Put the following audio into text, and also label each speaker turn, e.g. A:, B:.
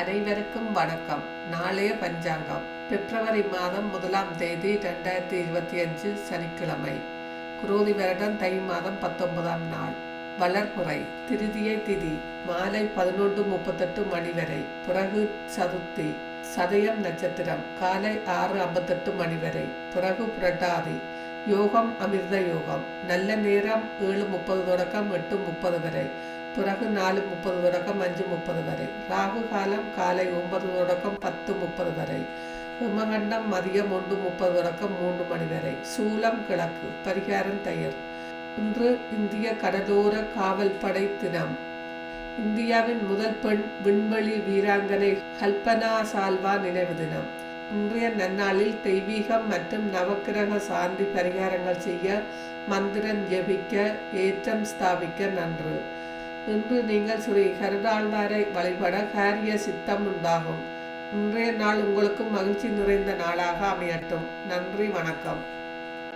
A: அனைவருக்கும் வணக்கம். நாளைய பஞ்சாங்கம். பிப்ரவரி மாதம் முதலாம் தேதி ரெண்டாயிரத்தி இருபத்தி அஞ்சு சனிக்கிழமை. குரோதி வருடம் தை மாதம் பத்தொன்பதாம் நாள். வளர்ப்புறை திருதியை திதி மாலை பதினொன்று முப்பத்தெட்டு மணி வரை. பிறகு சதுர்த்தி சதயம் நட்சத்திரம் காலை ஆறு ஐம்பத்தெட்டு மணி வரை. பிறகு புரட்டாதி யோகம் அமிர்த யோகம். நல்ல நேரம் ஏழு முப்பது தொடக்கம் எட்டு முப்பது வரை. பிறகு நாலு முப்பது தொடக்கம் அஞ்சு முப்பது வரை. ராகு காலம் காலை ஒன்பது தொடக்கம் பத்து முப்பது வரை. உமகண்டம் மதியம் ஒன்று முப்பது தொடக்கம் மூன்று மணி வரை. சூலம் கிழக்கு பரிகாரம் தயிர். இன்று இந்திய கடலோர காவல்படை தினம். இந்தியாவின் முதல் பெண் விண்வெளி வீராங்கனை கல்பனா சால்வா நினைவு தினம். இன்றைய நன்னாளில் தெய்வீகம் மற்றும் நவக்கிரக சாந்தி பரிகாரங்கள் செய்ய மந்திரம் ஜெபிக்க ஏற்றம் ஸ்தாபிக்க நன்று. இன்று நீங்கள் ஸ்ரீ கருடாழ்வாரை வழிபட காரிய சித்தம் உண்டாகும். இன்றைய நாள் உங்களுக்கு மகிழ்ச்சி நிறைந்த நாளாக அமையட்டும். நன்றி வணக்கம்.